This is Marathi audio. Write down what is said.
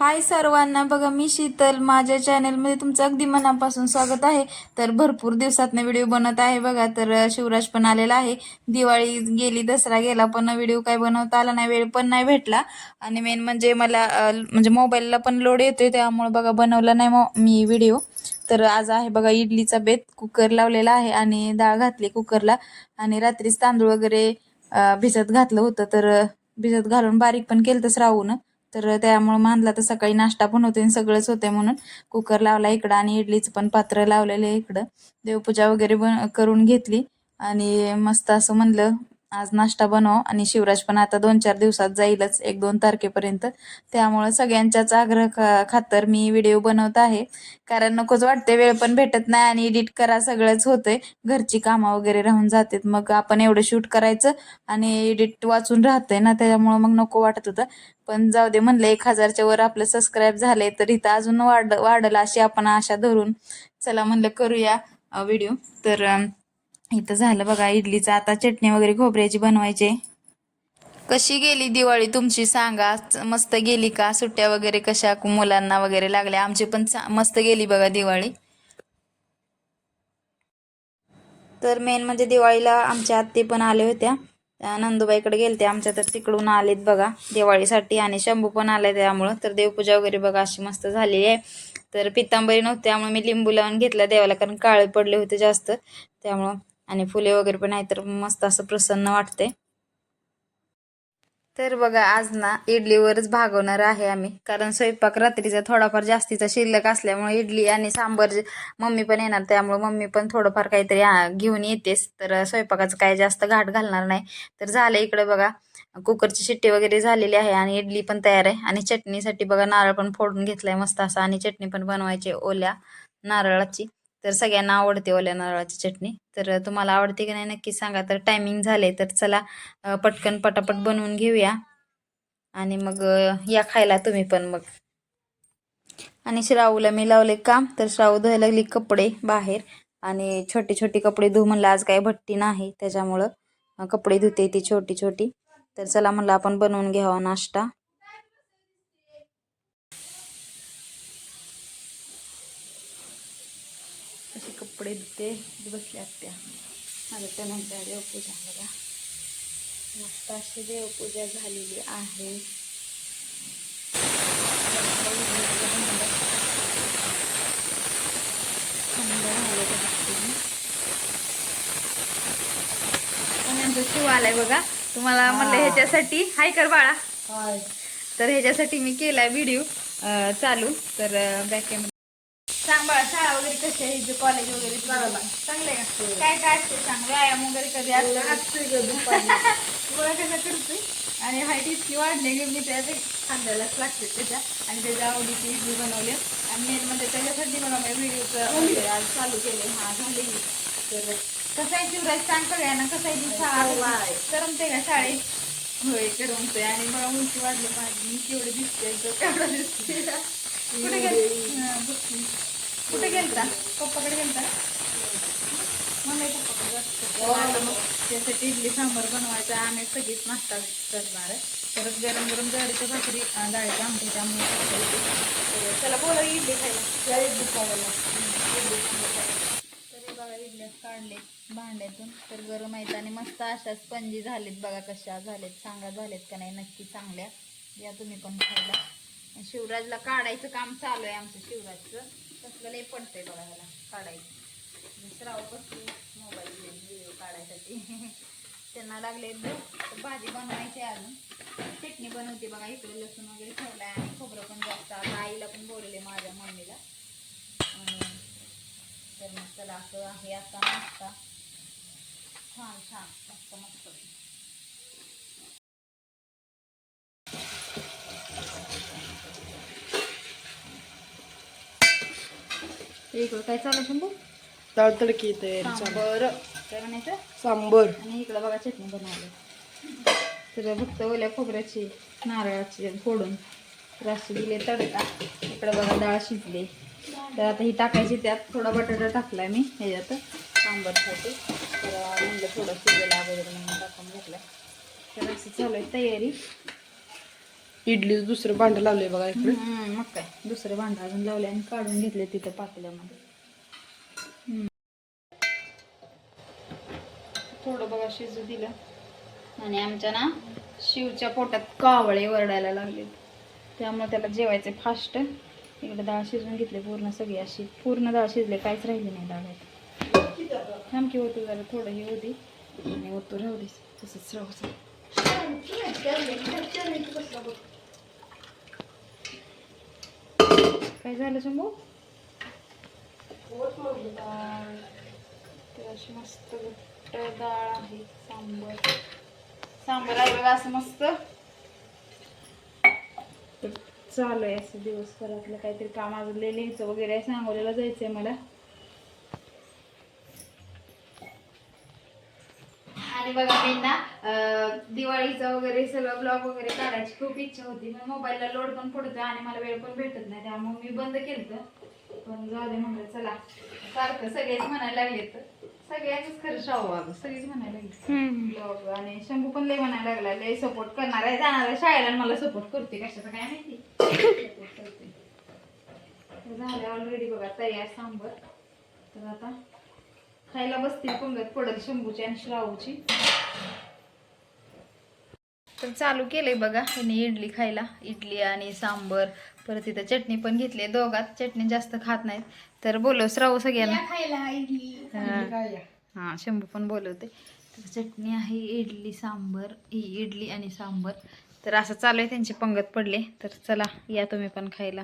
हाय सर्वांना. बघा मी शीतल. माझ्या चॅनलमध्ये तुमचं अगदी मनापासून स्वागत आहे. तर भरपूर दिवसातनं व्हिडिओ बनत आहे बघा. तर शिवराज पण आलेला आहे. दिवाळी गेली दसरा गेला पण व्हिडिओ काय बनवता आला नाही वेळ पण नाही भेटला. आणि मेन म्हणजे मला म्हणजे मोबाईलला पण लोड येतोय त्यामुळे बघा बनवला नाही मी व्हिडिओ तर आज आहे बघा इडलीचा बेत. कुकर लावलेला आहे आणि डाळ घातली कुकरला. आणि रात्रीच तांदूळ वगैरे भिजत घातलं होतं. तर भिजत घालून बारीक पण केलं तसं राहून. तर त्यामुळं मानला तर सकाळी नाश्ता पण होते आणि सगळंच होते म्हणून कुकर लावला इकडं आणि इडलीचं पण पात्र लावलेलं आहे इकडं. देवपूजा वगैरे बन करून घेतली आणि मस्त असं म्हणलं आज नाश्ता बनव आणि शिवराज पण आता दोन चार दिवसात जाईलच एक दोन तारखेपर्यंत. त्यामुळं सगळ्यांच्याच आग्रह खा खातर मी व्हिडिओ बनवत आहे. कारण नकोच वाटते वेळ पण भेटत नाही आणि एडिट करा सगळंच होतंय. घरची कामं वगैरे राहून जातात. मग आपण एवढं शूट करायचं आणि एडिट वाचून राहतंय ना त्याच्यामुळं मग नको वाटत होतं. पण जाऊ दे म्हणलं एक हजारच्या वर आपलं सबस्क्राईब झाले तर इथं अजून वाढ वाढलं अशी आपण आशा धरून. चला म्हणलं करूया व्हिडिओ. तर इथं झालं बघा इडलीचं. आता चटणी वगैरे खोबऱ्याची बनवायची. कशी गेली दिवाळी तुमची? सांगा. मस्त गेली का? सुट्ट्या वगैरे कशा मुलांना वगैरे लागल्या? आमची पण चा- मस्त गेली बघा दिवाळी. तर मेन म्हणजे दिवाळीला आमच्या आत्ते पण आले होत्या. त्या नंदुबाईकडे गेलते आमच्या तर तिकडून आलेत बघा दिवाळीसाठी आणि शंभू पण आले त्यामुळं. तर देवपूजा वगैरे बघा अशी मस्त झालेली आहे. तर पितांबरी नव्हती त्यामुळे मी लिंबू लावून घेतला देवाला कारण काळे पडले होते जास्त. त्यामुळं आणि फुले वगैरे पण आहे तर मस्त असं प्रसन्न वाटते तर बघा आज ना इडलीवरच भागवणार आहे आम्ही. कारण स्वयंपाक रात्रीचा थोडाफार जास्तीचा शिल्लक असल्यामुळे इडली आणि सांबर मम्मी पण येणार त्यामुळे मम्मी पण थोडंफार काहीतरी घेऊन येतेस. तर स्वयंपाकाचं काय जास्त घाट घालणार नाही. तर झालं इकडे बघा कुकरची शिट्टी वगैरे झालेली आहे आणि इडली पण तयार आहे. आणि चटणीसाठी बघा नारळ पण फोडून घेतलाय मस्त असा. आणि चटणी पण बनवायची ओल्या नारळाची. तर सगळ्यांना आवडते ओल्या नारळाची चटणी. तर तुम्हाला आवडते की नाही नक्की सांगा. तर टायमिंग झाले तर चला पटकन पटापट बनवून घेऊया. आणि मग या खायला तुम्ही पण मग. आणि श्रावूला मी लावले काम. तर श्रावू धुवायला लागली कपडे बाहेर. आणि छोटे छोटे कपडे धु म्हणलं आज काय भट्टी नाही. त्याच्यामुळं कपडे धुते ती छोटी छोटी. तर चला म्हणलं आपण बनवून घ्यावा नाश्ता. असे कपडे धुते बसल्यात त्या माझ्या त्यानंतर देवपूजा बघा. मस्त अशी देवपूजा झालेली आहे. शिव आलाय बघा. तुम्हाला म्हणलं ह्याच्यासाठी. हाय कर बाळा. तर ह्याच्यासाठी मी केलाय व्हिडिओ चालू. तर बॅक बाळा शाळा वगैरे कशी आहे? कॉलेज वगैरे चांगलं आहे का? काय काय असते सांग? व्यायाम वगैरे कधी असतं? गोळा कसा करतोय? आणि हाईट इतकी वाढली की मी त्या खांद्यालाच लागते त्याच्या. आणि त्याच्या आवडीची इडली बनवली. आणि मेन म्हणजे त्याच्यासाठी मला मी व्हिडिओचं चालू केले हा झाले तर कसं आहे शिवराज? सांग सगळ्यांना कसं आहे ती शाळा? करमते का शाळेत? होय करमते आणि मला उंची वाढली माझी मी केवढी दिसते तो केवढा दिसते कुठे गेल? हा, बघ. कुठे गेलता? पप्पाकडे गेलता? मम्मी पप्पाकडे मग त्यासाठी इडली सांबार बनवायचा आम्ही सगळीच नाश्ता करणार परत गरम गरम ज्वारीच्या भाकरी डाळीच्या आमटी त्यामुळे चला बोला इडली खायला. इडली खायला. तर हे बघा इडल्या काढले भांड्यातून. तर गरम आहेत आणि मस्त अशा स्पंजी झालेत बघा कशा झालेत. सांगा झालेत का नाही नक्की चांगल्या या तुम्ही पण खायला. शिवराजला काढायचं काम चालू आहे आमचं शिवराजचं. आपल्याला हे पडतंय बघा ह्याला काढायचं. श्राव बसली मोबाईल व्हिडिओ काढायसाठी. त्यांना लागले भाजी बनवायची अजून. चटणी बनवते बघा इकडे लसूण वगैरे ठेवलाय आणि खोबरं पण जास्त आता आईला पण बोलले माझ्या मम्मीला. तर मग चला असं आहे आता नाश्ता. छान छान मस्त मस्त. इकडं काय चालू शंभू? तडतडकी तयारी. सांबर. काय म्हणायचं? सांबर. आणि इकडं बघा चटणी बनवली. तर फक्त ओल्या खोबऱ्याची नारळाची फोडून राशी दिले तडका. इकडं बघा डाळ शिजली. तर आता ही टाकायची त्यात थोडा बटाटा टाकलाय मी ह्याच्यात सांबरसाठी तर म्हणलं थोडं शिजेल अगोदर म्हणून टाकून घेतलाय. तर असं चालू आहे तयारी. इडली दुसरं भांडं लावलंय बघा इकडे. मग काय? दुसरं भांडं अजून लावले आणि काढून घेतले तिथं पातेल्यामध्ये. थोडं बघा शिजू दिलं. आणि आमच्या ना शिवच्या पोटात कावळे वरडायला लागले त्यामुळे त्याला जेवायचे फास्ट. इकडे डाळ शिजवून घेतली पूर्ण सगळी अशी. पूर्ण डाळ शिजले काहीच राहिले नाही डाळात. थांबकी होतो जरा थोडं हे होती आणि होतो राहू दे तसंच राहू दे. काय झालं शंभू? अशी मस्त घट्ट डाळ आहे सांबर. सांबर आहे बघा असं मस्त. तर चालू आहे असं दिवसभरातलं काहीतरी काम. लय लिहायचं वगैरे सांगोल्याला जायचंय मला. आणि बघा मी ना दिवाळीचं वगैरे सगळं ब्लॉग वगैरे काढायची खूप इच्छा होती. पण मोबाईलला लोड पण पडतो आणि मला वेळ पण भेटत नाही. त्यामुळे मी बंद केलं पण जाऊ दे म्हणलं चला. सारखं सगळेच म्हणायला लागले तर सगळ्याच खरं शाहू अगं सगळीच म्हणायला लागली ब्लॉग आणि शंभू पण लय म्हणायला लागला लय सपोर्ट करणार आहे. जाणार आहे शाळेला मला सपोर्ट करते कशाचं काय माहिती? Support करते. झाले ऑलरेडी बघा तयार सांबर. तर आता खायला बसतील पंगत पडल शंभूची आणि श्रावूची. तर चालू केलंय बघा ह्याने इडली खायला. इडली आणि सांबर परत इथं चटणी पण घेतली दोघात. चटणी जास्त खात नाहीत. तर बोलव श्रावू सगळ्यांना. हा. हा. शंभू पण बोलवते. तर चटणी आहे इडली सांबर इ- इडली आणि सांबर. तर असं चालू आहे त्यांची पंगत पडले तर चला या तुम्ही पण खायला.